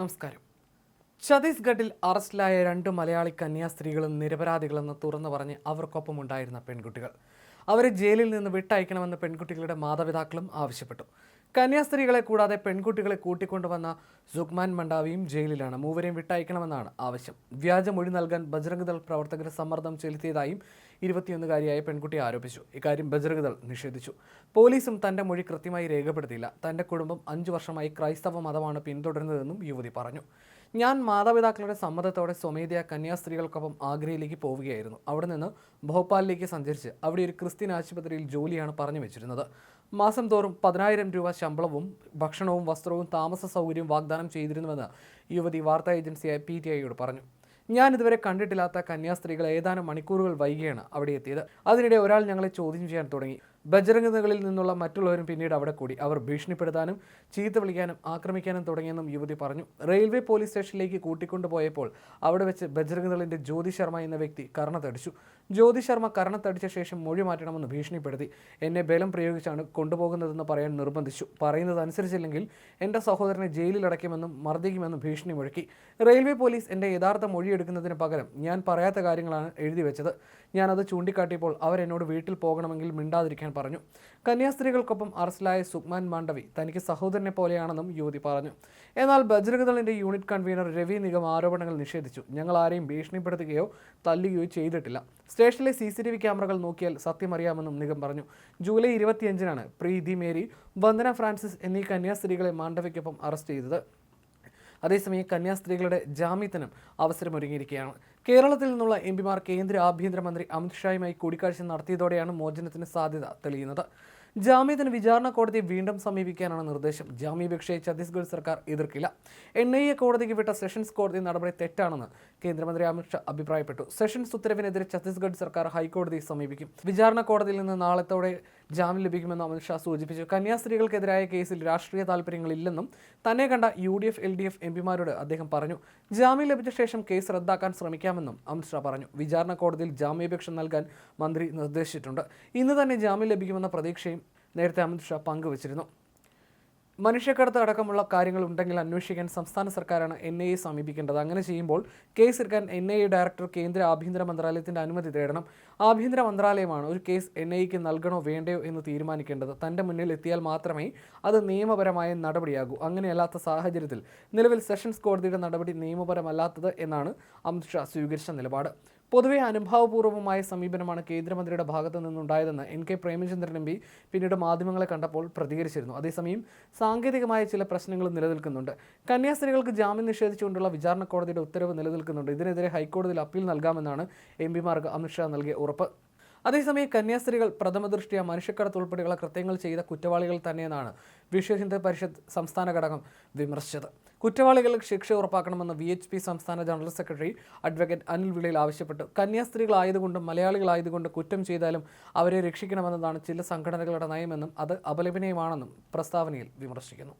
നമസ്കാരം. ഛത്തീസ്ഗഡിൽ അറസ്റ്റിലായ രണ്ട് മലയാളി കന്യാസ്ത്രീകളും നിരപരാധികളെന്ന് തുറന്നു പറഞ്ഞ് അവർക്കൊപ്പമുണ്ടായിരുന്ന പെൺകുട്ടികൾ. അവരെ ജയിലിൽ നിന്ന് വിട്ടയക്കണമെന്ന് പെൺകുട്ടികളുടെ മാതാപിതാക്കളും ആവശ്യപ്പെട്ടു. കന്യാസ്ത്രീകളെ കൂടാതെ പെൺകുട്ടികളെ കൂട്ടിക്കൊണ്ടുവന്ന സുഗ്മാൻ മണ്ടാവിയും ജയിലിലാണ്. മൂവരെയും വിട്ടയക്കണമെന്നാണ് ആവശ്യം. വ്യാജമൊഴി നൽകാൻ ബജ്രംഗ് ദൾ പ്രവർത്തകർ സമ്മർദ്ദം ചെലുത്തിയതായും ഇരുപത്തിയൊന്നുകാരിയായ പെൺകുട്ടി ആരോപിച്ചു. ഇക്കാര്യം ബജ്രംഗ് ദൾ നിഷേധിച്ചു. പോലീസും തന്റെ മൊഴി കൃത്യമായി രേഖപ്പെടുത്തിയില്ല. തന്റെ കുടുംബം അഞ്ചു വർഷമായി ക്രൈസ്തവ മതമാണ് പിന്തുടരുന്നതെന്നും യുവതി പറഞ്ഞു. ഞാൻ മാതാപിതാക്കളുടെ സമ്മതത്തോടെ സ്വമേധയാ കന്യാസ്ത്രീകൾക്കൊപ്പം ആഗ്രയിലേക്ക് പോവുകയായിരുന്നു. അവിടെ നിന്ന് ഭോപ്പാലിലേക്ക് സഞ്ചരിച്ച് അവിടെ ഒരു ക്രിസ്ത്യൻ ആശുപത്രിയിൽ ജോലിയാണ് പറഞ്ഞു വെച്ചിരുന്നത്. മാസം തോറും പതിനായിരം രൂപ ശമ്പളവും ഭക്ഷണവും വസ്ത്രവും താമസ സൗകര്യവും വാഗ്ദാനം ചെയ്തിരുന്നുവെന്ന് യുവതി വാർത്താ ഏജൻസിയായ പി ടി ഐയോട് പറഞ്ഞു. ഞാൻ ഇതുവരെ കണ്ടിട്ടില്ലാത്ത കന്യാസ്ത്രീകൾ ഏതാനും മണിക്കൂറുകൾ വൈകിയാണ് അവിടെ എത്തിയത്. അതിനിടെ ഒരാൾ ഞങ്ങളെ ചോദ്യം ചെയ്യാൻ തുടങ്ങി. ബജരംഗതകളിൽ നിന്നുള്ള മറ്റുള്ളവരും പിന്നീട് അവിടെ കൂടി. അവർ ഭീഷണിപ്പെടുത്താനും ചീത്ത വിളിക്കാനും ആക്രമിക്കാനും തുടങ്ങിയെന്നും യുവതി പറഞ്ഞു. റെയിൽവേ പോലീസ് സ്റ്റേഷനിലേക്ക് കൂട്ടിക്കൊണ്ടുപോയപ്പോൾ അവിടെ വെച്ച് ബജരംഗദളിന്റെ ജ്യോതി ശർമ്മ എന്ന വ്യക്തി കർണത്തടിച്ചു. ജ്യോതി ശർമ്മ കർണത്തടിച്ച ശേഷം മൊഴി മാറ്റണമെന്ന് ഭീഷണിപ്പെടുത്തി. എന്നെ ബലം പ്രയോഗിച്ചാണ് കൊണ്ടുപോകുന്നതെന്ന് പറയാൻ നിർബന്ധിച്ചു. പറയുന്നത് അനുസരിച്ചില്ലെങ്കിൽ എന്റെ സഹോദരനെ ജയിലിൽ അടയ്ക്കുമെന്നും മർദ്ദിക്കുമെന്നും ഭീഷണി മുഴക്കി. റെയിൽവേ പോലീസ് എന്റെ യഥാർത്ഥ മൊഴിയെടുക്കുന്നതിന് പകരം ഞാൻ പറയാത്ത കാര്യങ്ങളാണ് എഴുതി വെച്ചത്. ഞാനത് ചൂണ്ടിക്കാട്ടിയപ്പോൾ അവരെന്നോട് വീട്ടിൽ പോകണമെങ്കിൽ മിണ്ടാതിരിക്കാൻ പറഞ്ഞു. കന്യാസ്ത്രീകൾക്കൊപ്പം അറസ്റ്റിലായ സുക്മാൻ മാണ്ഡവി തനിക്ക് സഹോദരനെ പോലെയാണെന്നും യുവതി പറഞ്ഞു. എന്നാൽ ബജ്രംഗദളിന്റെ യൂണിറ്റ് കൺവീനർ രവി നിഗം ആരോപണങ്ങൾ നിഷേധിച്ചു. ഞങ്ങൾ ആരെയും ഭീഷണിപ്പെടുത്തുകയോ തല്ലുകയോ ചെയ്തിട്ടില്ല. സ്റ്റേഷനിലെ സി സി ടി വി ക്യാമറകൾ നോക്കിയാൽ സത്യമറിയാമെന്നും നിഗം പറഞ്ഞു. ജൂലൈ ഇരുപത്തിയഞ്ചിനാണ് പ്രീതി മേരി വന്ദന ഫ്രാൻസിസ് എന്നീ കന്യാസ്ത്രീകളെ മാണ്ഡവിക്കൊപ്പം അറസ്റ്റ് ചെയ്തത്. അതേസമയം കന്യാസ്ത്രീകളുടെ ജാമ്യത്തിനും അവസരമൊരുങ്ങിയിരിക്കുകയാണ്. കേരളത്തിൽ നിന്നുള്ള എം പിമാർ കേന്ദ്ര ആഭ്യന്തരമന്ത്രി അമിത്ഷായുമായി കൂടിക്കാഴ്ച നടത്തിയതോടെയാണ് മോചനത്തിന് സാധ്യത തെളിയുന്നത്. ജാമ്യത്തിന് വിചാരണ കോടതിയെ വീണ്ടും സമീപിക്കാനാണ് നിർദ്ദേശം. ജാമ്യാപേക്ഷയെ ഛത്തീസ്ഗഡ് സർക്കാർ എതിർക്കില്ല. എൻ ഐ എ കോടതിക്ക് വിട്ട സെഷൻസ് കോടതി നടപടി തെറ്റാണെന്ന് കേന്ദ്രമന്ത്രി അമിത്ഷാ അഭിപ്രായപ്പെട്ടു. സെഷൻസ് ഉത്തരവിനെതിരെ ഛത്തീസ്ഗഡ് സർക്കാർ ഹൈക്കോടതിയെ സമീപിക്കും. വിചാരണ കോടതിയിൽ നിന്ന് നാളത്തോടെ ജാമ്യം ലഭിക്കുമെന്ന് അമിത്ഷാ സൂചിപ്പിച്ചു. കന്യാസ്ത്രീകൾക്കെതിരായ കേസിൽ രാഷ്ട്രീയ താല്പര്യങ്ങളില്ലെന്നും തന്നെ കണ്ട U D F L D F M പിമാരോട് അദ്ദേഹം പറഞ്ഞു. ജാമ്യം ലഭിച്ച ശേഷം കേസ് റദ്ദാക്കാൻ ശ്രമിക്കാമെന്നും അമിത്ഷാ പറഞ്ഞു. വിചാരണ കോടതിയിൽ ജാമ്യാപേക്ഷ നൽകാൻ മന്ത്രി നിർദ്ദേശിച്ചിട്ടുണ്ട്. ഇന്ന് തന്നെ ജാമ്യം ലഭിക്കുമെന്ന പ്രതീക്ഷയും നേരത്തെ അമിത്ഷാ പങ്കുവച്ചിരുന്നു. മനുഷ്യക്കടത്ത് അടക്കമുള്ള കാര്യങ്ങൾ ഉണ്ടെങ്കിൽ അന്വേഷിക്കാൻ സംസ്ഥാന സർക്കാരാണ് എൻ ഐ എ സമീപിക്കേണ്ടത്. അങ്ങനെ ചെയ്യുമ്പോൾ കേസ് എടുക്കാൻ എൻ ഐ എ ഡയറക്ടർ കേന്ദ്ര ആഭ്യന്തര മന്ത്രാലയത്തിന്റെ അനുമതി തേടണം. ആഭ്യന്തര മന്ത്രാലയമാണ് ഒരു കേസ് എൻ ഐ എക്ക് നൽകണോ വേണ്ടയോ എന്ന് തീരുമാനിക്കേണ്ടത്. തന്റെ മുന്നിൽ എത്തിയാൽ മാത്രമേ അത് നിയമപരമായ നടപടിയാകൂ. അങ്ങനെയല്ലാത്ത സാഹചര്യത്തിൽ നിലവിൽ സെഷൻസ് കോടതിയുടെ നടപടി നിയമപരമല്ലാത്തത് എന്നാണ് അമിത്ഷാ സ്വീകരിച്ച നിലപാട്. പൊതുവെ അനുഭാവപൂർവമായ സമീപനമാണ് കേന്ദ്രമന്ത്രിയുടെ ഭാഗത്തു നിന്നുണ്ടായതെന്ന് N K Premachandran M P പിന്നീട് മാധ്യമങ്ങളെ കണ്ടപ്പോൾ പ്രതികരിച്ചിരുന്നു. അതേസമയം സാങ്കേതികമായ ചില പ്രശ്നങ്ങൾ നിലനിൽക്കുന്നുണ്ട്. കന്യാസ്ത്രീകൾക്ക് ജാമ്യം നിഷേധിച്ചുകൊണ്ടുള്ള വിചാരണ കോടതിയുടെ ഉത്തരവ് നിലനിൽക്കുന്നുണ്ട്. ഇതിനെതിരെ ഹൈക്കോടതിയിൽ അപ്പീൽ നൽകാമെന്നാണ് എം പിമാർക്ക് അമിത്ഷാ നൽകിയ ഉറപ്പ്. അതേസമയം കന്യാസ്ത്രീകൾ പ്രഥമ ദൃഷ്ടിയ മനുഷ്യക്കടത്ത് ഉൾപ്പെടെയുള്ള കൃത്യങ്ങൾ ചെയ്ത കുറ്റവാളികൾ തന്നെയെന്നാണ് വിശ്വ ഹിന്ദു പരിഷത്ത് സംസ്ഥാന ഘടകം വിമർശിച്ചത്. കുറ്റവാളികൾക്ക് ശിക്ഷ ഉറപ്പാക്കണമെന്ന് വി എച്ച് പി സംസ്ഥാന general secretary advocate Anil Vilayil ആവശ്യപ്പെട്ടു. കന്യാസ്ത്രീകളായതുകൊണ്ടും മലയാളികളായതുകൊണ്ട് കുറ്റം ചെയ്താലും അവരെ രക്ഷിക്കണമെന്നതാണ് ചില സംഘടനകളുടെ നയമെന്നും അത് അപലപനീയമാണെന്നും പ്രസ്താവനയിൽ വിമർശിക്കുന്നു.